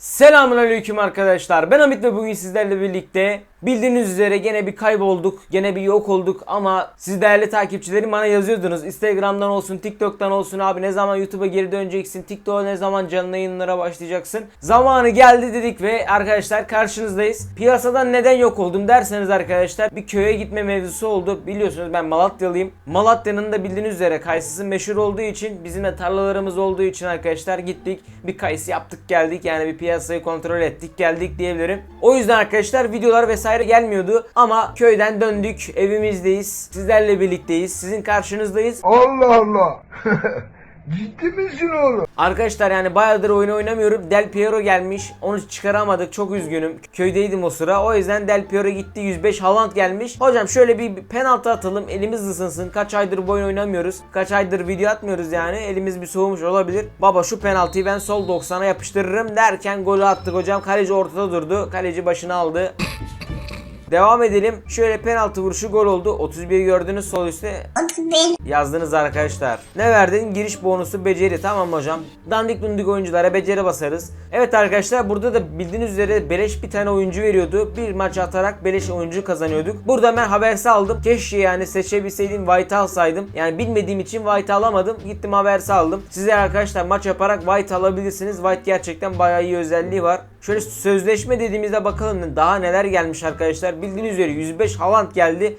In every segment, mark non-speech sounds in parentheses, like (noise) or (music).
Selamünaleyküm arkadaşlar. Ben Hamit ve bugün sizlerle birlikte bildiğiniz üzere gene bir kaybolduk, gene bir yok olduk ama siz değerli takipçilerim bana yazıyordunuz. Instagram'dan olsun, TikTok'tan olsun abi ne zaman YouTube'a geri döneceksin, TikTok'a ne zaman canlı yayınlara başlayacaksın. Zamanı geldi dedik ve arkadaşlar karşınızdayız. Piyasadan neden yok oldum derseniz arkadaşlar bir köye gitme mevzusu oldu. Biliyorsunuz ben Malatyalıyım. Malatya'nın da bildiğiniz üzere kayısısı meşhur olduğu için bizim de tarlalarımız olduğu için arkadaşlar gittik. Bir kayısı yaptık geldik yani bir piyasayı kontrol ettik geldik diyebilirim. O yüzden arkadaşlar videolar vesaire gelmiyordu ama köyden döndük evimizdeyiz. Sizlerle birlikteyiz. Sizin karşınızdayız. Allah Allah. (laughs) Ciddi misin oğlum? Arkadaşlar yani bayağıdır oyun oynamıyorum. Del Piero gelmiş. Onu çıkaramadık. Çok üzgünüm. Köydeydim o sıra. O yüzden Del Piero gitti. 105 Haaland gelmiş. Hocam şöyle bir penaltı atalım. Elimiz ısınsın. Kaç aydır bu oyun oynamıyoruz. Kaç aydır video atmıyoruz yani. Elimiz bir soğumuş olabilir. Baba şu penaltıyı ben sol 90'a yapıştırırım derken golü attık hocam. Kaleci ortada durdu. Kaleci başını aldı. Devam edelim. Şöyle penaltı vuruşu gol oldu. 31 gördünüz sol üstte. Yazdınız arkadaşlar. Ne verdin? Giriş bonusu beceri. Tamam hocam. Dandik dundik oyunculara beceri basarız. Evet arkadaşlar burada da bildiğiniz üzere beleş bir tane oyuncu veriyordu. Bir maç atarak beleş oyuncu kazanıyorduk. Burada ben habersi aldım. Keşke yani seçebilseydim White alsaydım. Yani bilmediğim için White alamadım. Gittim habersi aldım. Size arkadaşlar maç yaparak White alabilirsiniz. White gerçekten bayağı iyi özelliği var. Şöyle sözleşme dediğimizde bakalım daha neler gelmiş arkadaşlar. Bildiğiniz üzere 105 Haaland geldi.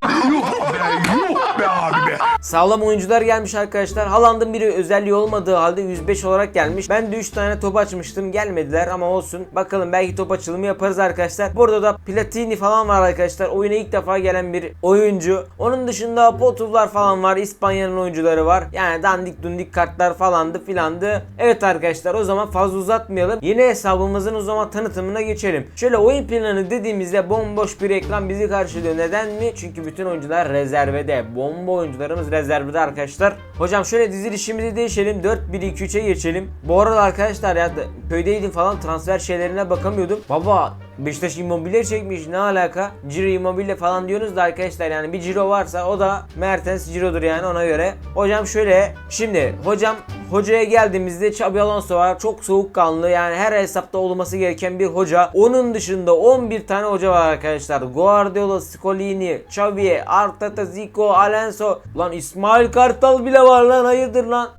Sağlam oyuncular gelmiş arkadaşlar. Haaland'ın biri özelliği olmadığı halde 105 olarak gelmiş. Ben de 3 tane top açmıştım. Gelmediler ama olsun. Bakalım belki top açılımı yaparız arkadaşlar. Burada da Platini falan var arkadaşlar. Oyuna ilk defa gelen bir oyuncu. Onun dışında Potuvlar falan var. İspanya'nın oyuncuları var. Yani dandik dundik kartlar falandı filandı. Evet arkadaşlar o zaman fazla uzatmayalım. Yeni hesabımızın o zaman tanıtımına geçelim. Şöyle oyun planı dediğimizde bomboş bir ekran bizi karşılıyor. Neden mi? Çünkü bütün oyuncular rezervede. Bomba oyuncularımız rezervede arkadaşlar. Hocam şöyle dizilişimizi değişelim. 4-1-2-3'e geçelim. Bu arada arkadaşlar ya köydeydim falan transfer şeylerine bakamıyordum. Baba Beşiktaş Immobile çekmiş ne alaka? Ciro Immobile falan diyorsunuz da arkadaşlar yani bir Ciro varsa o da Mertens Ciro'dur yani ona göre. Hocam şöyle şimdi hocam hocaya geldiğimizde Xabi Alonso var. Çok soğukkanlı yani her hesapta olması gereken bir hoca. Onun dışında 11 tane hoca var arkadaşlar. Guardiola, Scolini, Xavi, Arteta, Zico, Alonso. Lan İsmail Kartal bile var lan hayırdır lan.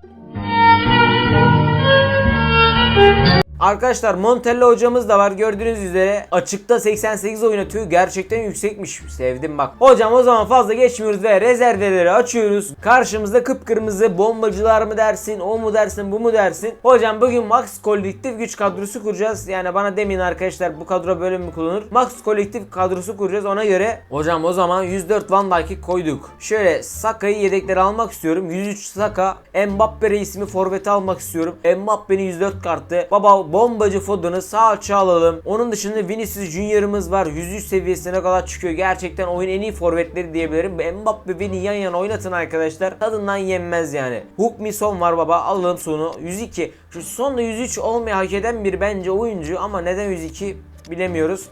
Arkadaşlar Montella hocamız da var gördüğünüz üzere açıkta 88 oynatıyor gerçekten yüksekmiş sevdim bak. Hocam o zaman fazla geçmiyoruz ve rezerveleri açıyoruz. Karşımızda kıpkırmızı bombacılar mı dersin o mu dersin bu mu dersin. Hocam bugün Max kolektif güç kadrosu kuracağız. Yani bana demin arkadaşlar bu kadro böyle mi kullanır? Max kolektif kadrosu kuracağız ona göre. Hocam o zaman 104 Van Dijk'i koyduk. Şöyle Saka'yı yedekleri almak istiyorum. 103 Saka. Mbappe ismi forveti almak istiyorum. Mbappe'nin 104 kartı. Baba bombacı Foden'ı sağ açığa alalım. Onun dışında Vinicius Junior'ımız var. 103 seviyesine kadar çıkıyor. Gerçekten oyun en iyi forvetleri diyebilirim. Mbappe Vini yan yana oynatın arkadaşlar. Tadından yenmez yani. Hook mi son var baba. Alalım sonu. 102. Şu sonda 103 olmayı hak eden bir bence oyuncu ama neden 102 bilemiyoruz.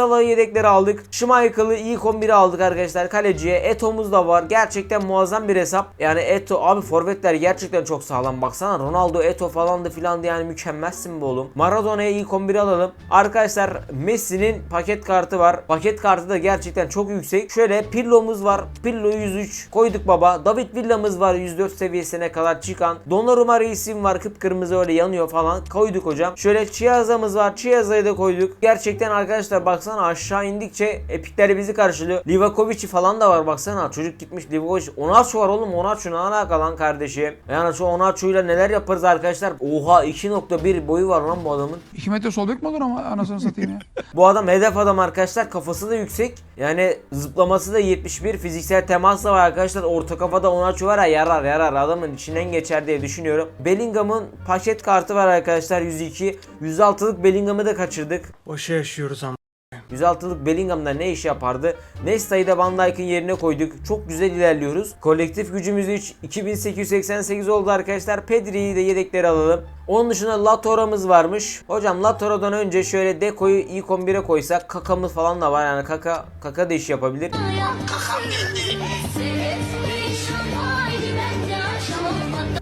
Salah'ı yedekleri aldık. Schmeichel'ı iyi kombiri aldık arkadaşlar kaleciye. Eto'muz da var. Gerçekten muazzam bir hesap. Yani Eto abi forvetler gerçekten çok sağlam. Baksana Ronaldo, Eto falandı filandı yani mükemmelsin bu oğlum. Maradona'ya iyi kombiri alalım. Arkadaşlar Messi'nin paket kartı var. Paket kartı da gerçekten çok yüksek. Şöyle Pirlo'muz var. Pirlo 103 koyduk baba. David Villa'mız var 104 seviyesine kadar çıkan. Donnarumma reisim var. Kıpkırmızı öyle yanıyor falan. Koyduk hocam. Şöyle Chiaza'mız var. Chiaza'yı da koyduk. Gerçekten arkadaşlar baksana aşağı indikçe epikler bizi karşılıyor. Livakovic'i falan da var baksana. Çocuk gitmiş Livakovic. Onaçu var oğlum. Onaçu ne alaka lan kardeşim? Yani şu Onaçu'yla neler yaparız arkadaşlar? Oha 2.1 boyu var lan bu adamın. 2 metre sol bek mi olur ama anasını satayım ya. (laughs) Bu adam hedef adam arkadaşlar. Kafası da yüksek. Yani zıplaması da 71. Fiziksel temas da var arkadaşlar. Orta kafada Onaçu var ya yarar yarar. Adamın içinden geçer diye düşünüyorum. Bellingham'ın paket kartı var arkadaşlar 102. 106'lık Bellingham'ı da kaçırdık. Boşa yaşıyoruz ama. 106'lık Bellingham'da ne iş yapardı? Nesta'yı da Van Dijk'in yerine koyduk. Çok güzel ilerliyoruz. Kolektif gücümüz 3. 2888 oldu arkadaşlar. Pedri'yi de yedekleri alalım. Onun dışında Latora'mız varmış. Hocam Latora'dan önce şöyle Deko'yu ilk 11'e koysak Kaka'mız falan da var. Yani Kaka, Kaka da iş yapabilir.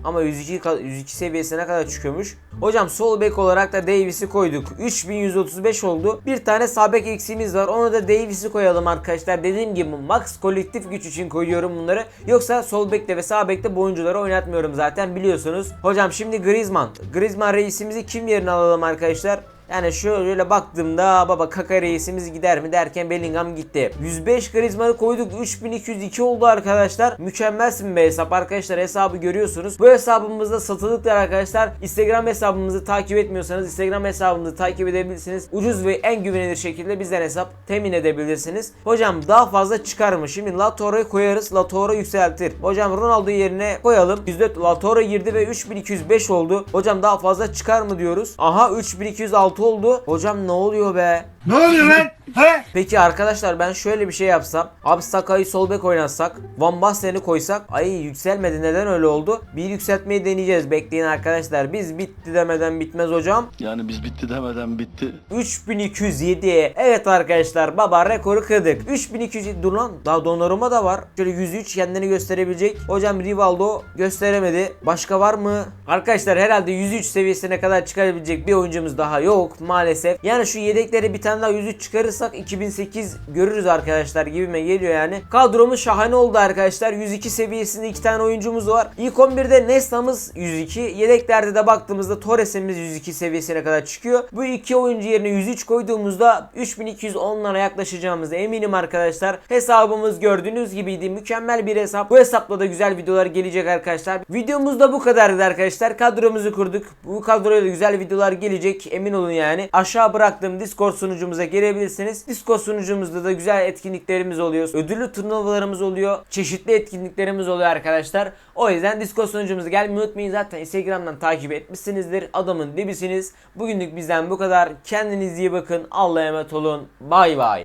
Ama 102, ka- 102 seviyesine kadar çıkıyormuş. Hocam sol bek olarak da Davis'i koyduk. 3135 oldu. Bir tane sağ bek eksiğimiz var. Ona da Davis'i koyalım arkadaşlar. Dediğim gibi max kolektif güç için koyuyorum bunları. Yoksa sol bekte ve sağ bekte bu oyuncuları oynatmıyorum zaten biliyorsunuz. Hocam şimdi Griezmann. Griezmann reisimizi kim yerine alalım arkadaşlar? Yani şöyle baktığımda baba kaka reisimiz gider mi derken Bellingham gitti. 105 karizmayı koyduk 3202 oldu arkadaşlar. Mükemmelsin be hesap arkadaşlar hesabı görüyorsunuz. Bu hesabımızda satılıklar arkadaşlar. Instagram hesabımızı takip etmiyorsanız Instagram hesabımızı takip edebilirsiniz. Ucuz ve en güvenilir şekilde bizden hesap temin edebilirsiniz. Hocam daha fazla çıkar mı? Şimdi Latoro'yu koyarız. Latoro yükseltir. Hocam Ronaldo yerine koyalım. Bizde Latoro girdi ve 3205 oldu. Hocam daha fazla çıkar mı diyoruz. Aha 3206 oldu. Hocam ne oluyor be? Ne oluyor lan? He? Peki arkadaşlar ben şöyle bir şey yapsam. Abi Saka'yı sol bek oynatsak. Van Basten'i koysak. Ay yükselmedi neden öyle oldu? Bir yükseltmeyi deneyeceğiz. Bekleyin arkadaşlar. Biz bitti demeden bitmez hocam. Yani biz bitti demeden bitti. 3207. Evet arkadaşlar baba rekoru kırdık. 3207 dur lan daha Donnarumma da var. Şöyle 103 kendini gösterebilecek. Hocam Rivaldo gösteremedi. Başka var mı? Arkadaşlar herhalde 103 seviyesine kadar çıkarabilecek bir oyuncumuz daha yok maalesef. Yani şu yedekleri bir tane daha 103 çıkarırsak 2008 görürüz arkadaşlar gibime geliyor yani. Kadromuz şahane oldu arkadaşlar. 102 seviyesinde iki tane oyuncumuz var. İlk 11'de Nesta'mız 102. Yedeklerde de baktığımızda Torres'imiz 102 seviyesine kadar çıkıyor. Bu iki oyuncu yerine 103 koyduğumuzda 3210'lara yaklaşacağımıza eminim arkadaşlar. Hesabımız gördüğünüz gibiydi. Mükemmel bir hesap. Bu hesapla da güzel videolar gelecek arkadaşlar. Videomuz da bu kadardı arkadaşlar. Kadromuzu kurduk. Bu kadroyla güzel videolar gelecek. Emin olun yani. Aşağı bıraktığım Discord sunucumuza gelebilirsiniz. Discord sunucumuzda da güzel etkinliklerimiz oluyor. Ödüllü turnuvalarımız oluyor. Çeşitli etkinliklerimiz oluyor arkadaşlar. O yüzden Discord sunucumuza gelmeyi unutmayın. Zaten Instagram'dan takip etmişsinizdir. Adamın dibisiniz. Bugünlük bizden bu kadar. Kendinize iyi bakın. Allah'a emanet olun. Bay bay.